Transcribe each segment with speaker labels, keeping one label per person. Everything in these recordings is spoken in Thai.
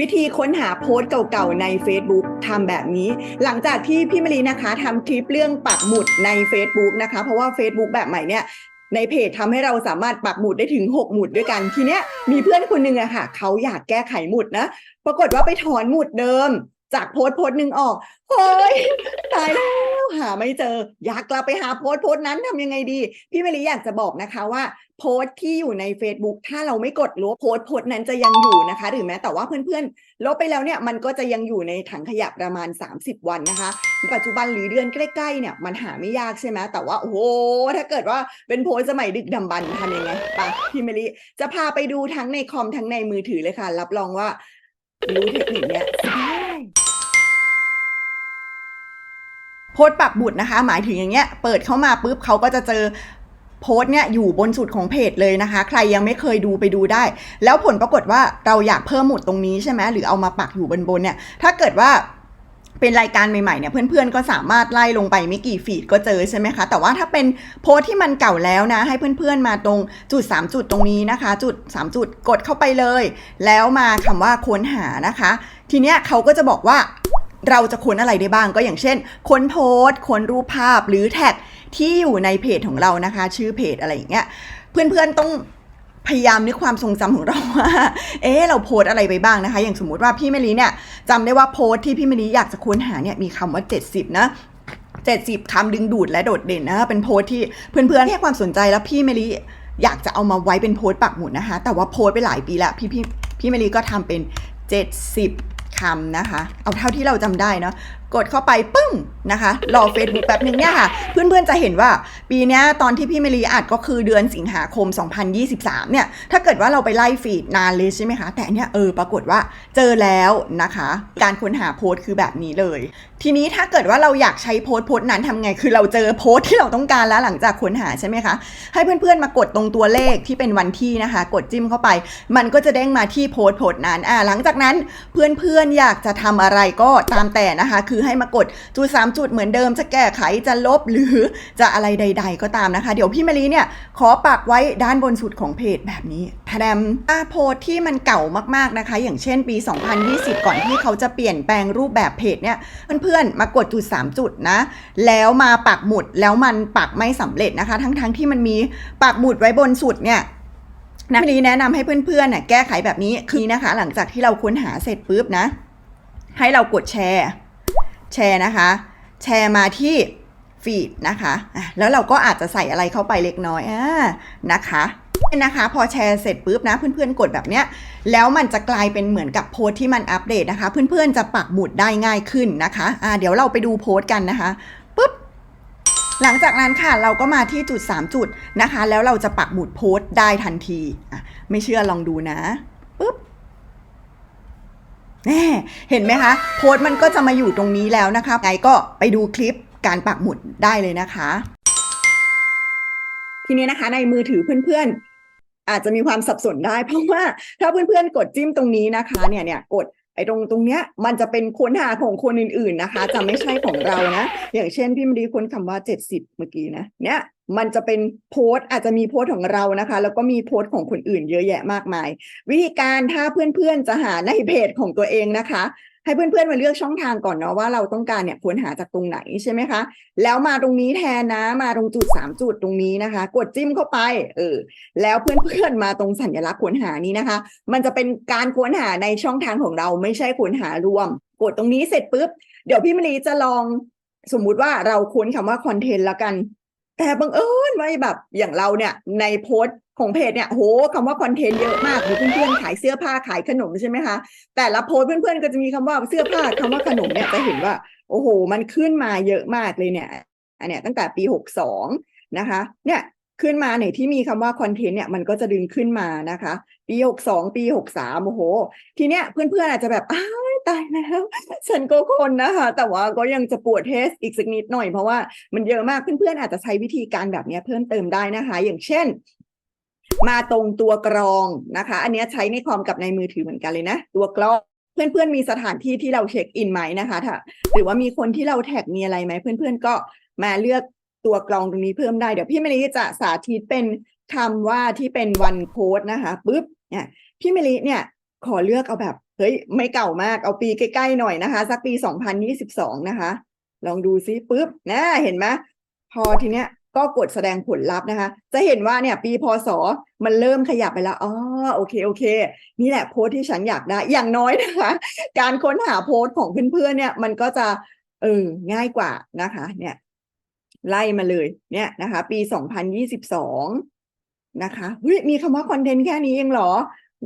Speaker 1: วิธีค้นหาโพสต์เก่าๆ ใน Facebook ทำแบบนี้ หลังจากที่พี่มลีนะคะทำคลิปเรื่องปักหมุดใน Facebook นะคะ เพราะว่า Facebook แบบใหม่เนี่ยในเพจทำให้เราสามารถปักหมุดได้ถึง 6 หมุดด้วยกันทีเนี้ยมีเพื่อนคนหนึ่งอะค่ะ เขาอยากแก้ไขหมุดนะ ปรากฏว่าไปถอนหมุดเดิม จากโพสต์โพสต์หนึ่งออกเฮ้ยตายแล้ว หาไม่เจอ อยากกลับไปหาโพสต์โพสต์นั้นทำยังไงดี พี่มะลีอยากจะบอกนะคะว่าโพสต์ที่อยู่ใน Facebook ถ้าเราไม่กดลบโพสต์โพสต์นั้นจะยังอยู่นะคะหรือแม้แต่ว่าเพื่อนๆ ลบไปแล้วเนี่ยมันก็จะยังอยู่ในถังขยะประมาณ 30 วันนะคะ ปัจจุบันหรือเดือนใกล้ๆเนี่ยมันหาไม่ยากใช่ไหมแต่ว่าโอ้โหถ้าเกิดว่าเป็นโพสต์สมัยดึกดำบรรพ์ทำยังไงปะพี่มะลิจะพาไปดูทั้งในคอมทั้งในมือถือเลยค่ะ รับรองว่ารู้เทคนิคเนี้ย โพสต์ปักบุตรนะคะ หมายถึงอย่างเงี้ย เปิดเข้ามาปุ๊บเขาก็จะเจอโพสต์เนี่ยอยู่บนสุดของเพจเลยนะคะ ใครยังไม่เคยดูไปดูได้ แล้วผลปรากฏว่าเราอยากเพิ่มหมุดตรงนี้ใช่ไหมหรือเอามาปักอยู่บนบนเนี่ยถ้าเกิดว่าเป็นรายการใหม่ๆเนี่ยเพื่อนๆก็สามารถไล่ลงไปไม่กี่ฟีดก็เจอใช่ไหมคะ แต่ว่าถ้าเป็นโพสที่มันเก่าแล้วนะ ให้เพื่อนๆมาตรงจุด 3 จุดตรงนี้นะคะ จุด 3 จุดกดเข้าไปเลย แล้วมาคำว่าค้นหานะคะ ทีเนี้ยเขาก็จะบอกว่า เราจะค้นอะไรได้บ้างก็อย่างเช่น ค้นโพสต์ค้นรูปภาพหรือแท็กที่อยู่ในเพจของเรานะคะ ชื่อเพจอะไรอย่างเงี้ยเพื่อนๆต้องพยายามนึกความทรงจำของเราว่า เอ๊เราโพสอะไรไปบ้างนะคะ อย่างสมมุติว่าพี่เมลีเนี่ยจำได้ว่าโพสที่พี่เมลีอยากจะค้นหาเนี่ยมีคำว่า 70 นะ70คำดึงดูดและโดดเด่นนะเป็นโพสที่เพื่อนๆให้ความสนใจแล้วพี่เมลีอยากจะเอามาไว้เป็นโพสปักหมุดนะคะ แต่ว่าโพสไปหลายปีแล้วพี่พี่พี่เมลีก็ทำเป็น 70 คำนะคะ เอาเท่าที่เราจำได้เนาะกดเข้าไปปึ้งนะคะรอ Facebook แป๊บนึงเนี่ยค่ะ เพื่อนๆจะเห็นว่าปีนี้ตอนที่พี่เมลีอัดก็คือเดือนสิงหาคม 2023 เนี่ย ถ้าเกิดว่าเราไปไล่ฟีดนานเลยใช่ไหมคะ แต่เนี้ยเออปรากฏว่าเจอแล้วนะคะ การค้นหาโพสต์คือแบบนี้เลย ทีนี้ถ้าเกิดว่าเราอยากใช้โพสต์โพสต์นั้นทำไง คือเราเจอโพสต์ที่เราต้องการแล้วหลังจากค้นหาใช่ไหมคะ ให้เพื่อนๆมากดตรงตัวเลขที่เป็นวันที่นะคะ กดจิ้มเข้าไป มันก็จะเด้งมาที่โพสต์โพสต์นั้นอ่าหลังจากนั้นเพื่อนๆอยากจะทำอะไรก็ตามแต่นะคะคือให้มากดจุด3จุดเหมือนเดิมจะแก้ไขจะลบหรือจะอะไรใด ๆ ก็ตามนะคะ เดี๋ยวพี่มารีเนี่ยขอปักไว้ด้านบนสุดของเพจแบบนี้แพรมอาโพสที่มันเก่ามากๆนะคะ อย่างเช่นปี 2020 ก่อนที่เขาจะเปลี่ยนแปลงรูปแบบเพจเนี่ยเพื่อนๆมากดจุด3จุดนะ แล้วมาปักหมุดแล้วมันปักไม่สำเร็จนะคะ ทั้งๆที่มันมีปักหมุดไว้บนสุดเนี่ยนะวันนี้แนะนำให้เพื่อนๆน่ะแก้ไขแบบนี้คือนะคะ หลังจากที่เราค้นหาเสร็จปุ๊บนะ ให้เรากดแชร์ แชร์นะคะ แชร์มาที่ฟีดนะคะแล้วเราก็อาจจะใส่อะไรเข้าไปเล็กน้อยอ่านะคะนะคะ พอแชร์เสร็จปุ๊บนะ เพื่อนๆกดแบบเนี้ยแล้วมันจะกลายเป็นเหมือนกับโพสต์ที่มันอัปเดตนะคะ เพื่อนๆจะปักหมุดได้ง่ายขึ้นนะคะอ่าเดี๋ยวเราไปดูโพสต์กันนะคะปุ๊บหลังจากนั้นค่ะเราก็มาที่จุด 3 จุดนะคะ แล้วเราจะปักหมุดโพสต์ได้ทันทีอะไม่เชื่อลองดูนะปุ๊บ เห็นไหมคะ โพสต์มันก็จะมาอยู่ตรงนี้แล้วนะคะไงก็ไปดูคลิปการปักหมุดได้เลยนะคะ ทีนี้นะคะในมือถือเพื่อนๆ อาจจะมีความสับสนได้ เพราะว่าถ้าเพื่อนๆ กดจิ้มตรงนี้นะคะ เนี่ยเนี่ยกดไอ้ตรงตรงเนี้ยมันจะเป็นค้นหาของคนอื่นๆนะคะ จะไม่ใช่ของเรานะ อย่างเช่นพี่มดีค้นคำว่า70เมื่อกี้นะเนี่ย มันจะเป็นโพสต์อาจจะมีโพสต์ของเรานะคะ แล้วก็มีโพสต์ของคนอื่นเยอะแยะมากมาย วิธีการถ้าเพื่อนๆจะหาในเพจของตัวเองนะคะ ให้เพื่อนๆมาเลือกช่องทางก่อนเนาะว่าเราต้องการเนี่ยค้นหาจากตรงไหนใช่ไหมคะแล้วมาตรงนี้แทนนะมาตรงจุดสามจุดตรงนี้นะคะ กดจิ้มเข้าไปเออแล้วเพื่อนๆมาตรงสัญลักษณ์ค้นหานี้นะคะ มันจะเป็นการค้นหาในช่องทางของเรา ไม่ใช่ค้นหารวม กดตรงนี้เสร็จปุ๊บเดี๋ยวพี่มณีจะลองสมมุติว่าเราค้นคำว่าคอนเทนต์และกัน แต่บังเอิญว่าแบบอย่างเราเนี่ยในโพสต์ของเพจเนี่ยโหคำว่าคอนเทนต์เยอะมากหรือเพื่อนๆขายเสื้อผ้าขายขนมใช่ไหมคะ แต่ละโพสต์เพื่อนๆก็จะมีคำว่าเสื้อผ้าคำว่าขนมเนี่ยจะเห็นว่า โอ้โห มันขึ้นมาเยอะมากเลยเนี่ย อันเนี้ยตั้งแต่ปีหกสองนะคะ เนี่ยขึ้นมาไหนที่มีคำว่าคอนเทนต์เนี่ยมันก็จะดึงขึ้นมานะคะ ปีหกสองปีหกสามโอ้โห ทีเนี้ยเพื่อนๆอาจจะแบบอ้าว ตายแล้วฉันก็คนนะคะ แต่ว่าก็ยังจะปวดเทสอีกสักนิดหน่อยเพราะว่ามันเยอะมากเพื่อนๆอาจจะใช้วิธีการแบบนี้เพิ่มเติมได้นะคะ อย่างเช่น มาตรงตัวกรองนะคะ อันนี้ใช้ในคอมกับในมือถือเหมือนกันเลยนะ ตัวกรองเพื่อนๆมีสถานที่ที่เราเช็คอินไหมนะคะถ้าหรือว่ามีคนที่เราแท็กมีอะไรไหมเพื่อนๆก็มาเลือกตัวกรองตรงนี้เพิ่มได้เดี๋ยวพี่เมลิจะสาธิตเป็นคำว่าที่เป็นวันโพสนะคะปุ๊บเนี่ยพี่เมลิเนี่ย ขอเลือกเอาแบบ เฮ้ย ไม่เก่ามากเอาปีใกล้ๆหน่อยนะคะ สักปี 2022 นะคะ ลองดูซิปุ๊บนะเห็นไหมพอทีเนี้ยก็กดแสดงผลลัพธ์นะคะ จะเห็นว่าเนี่ย ปีพศมันเริ่มขยับไปแล้วอ๋อโอเคโอเค นี่แหละโพสที่ฉันอยากได้ อย่างน้อยนะคะ การค้นหาโพสของเพื่อนๆเนี่ย มันก็จะเออง่ายกว่านะคะ เนี่ย ไล่มาเลย เนี่ยนะคะ ปี 2022 นะคะเฮ้ยมีคำว่าคอนเทนต์แค่นี้เองเหรอ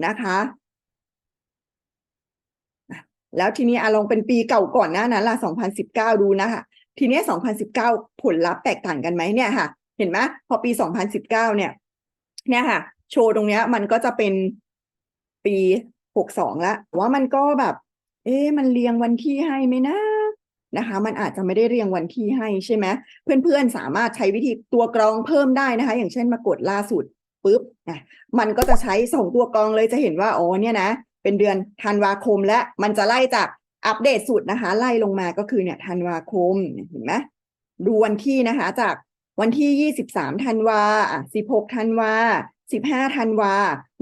Speaker 1: นะคะ แล้วทีนี้อะลองเป็นปีเก่าก่อนหน้านั้นล่ะ2019 ดูนะคะทีนี้2019 ผลลัพธ์แตกต่างกันไหมเนี่ยค่ะ เห็นไหมพอปี 2019 เนี่ย เนี่ยค่ะ โชว์ตรงเนี้ย มันก็จะเป็นปี 62ล้วว่ามันก็แบบ เอ๊ะมันเรียงวันที่ให้ไหมนะนะคะ มันอาจจะไม่ได้เรียงวันที่ให้ใช่ไหมเพื่อนๆสามารถใช้วิธีตัวกรองเพิ่มได้นะคะ อย่างเช่นมากดล่าสุดปุ๊บอะมันก็จะใช้สองตัวกรองเลยจะเห็นว่าอ๋อเนี่ยนะ เป็นเดือนธันวาคมและมันจะไล่จากอัปเดตสุดนะคะ ไล่ลงมาก็คือเนี่ยธันวาคมเห็นไหมดูวันที่นะคะ จากวันที่ 23ธันวาอะ16ธันวา15ธันวา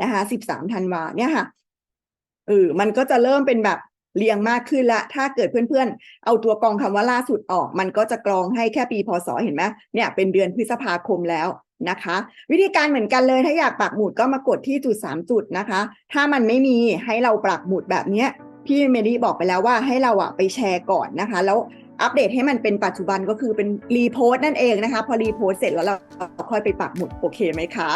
Speaker 1: นะคะ13ธันวาเนี่ยค่ะเออมันก็จะเริ่มเป็นแบบเรียงมากขึ้นละ ถ้าเกิดเพื่อนๆ เอาตัวกรองคำว่าล่าสุดออก มันก็จะกรองให้แค่ปีพศเห็นไหมเนี่ยเป็นเดือนพฤษภาคมแล้ว นะคะ วิธีการเหมือนกันเลยถ้าอยากปักหมุดก็มากดที่จุดสามจุดนะคะ ถ้ามันไม่มีให้เราปักหมุดแบบเนี้ยพี่เมลี่บอกไปแล้วว่าให้เราอะไปแชร์ก่อนนะคะ แล้วอัปเดตให้มันเป็นปัจจุบันก็คือเป็นรีโพสต์นั่นเองนะคะ พอรีโพสต์เสร็จแล้วเราค่อยไปปักหมุดโอเคไหมคะ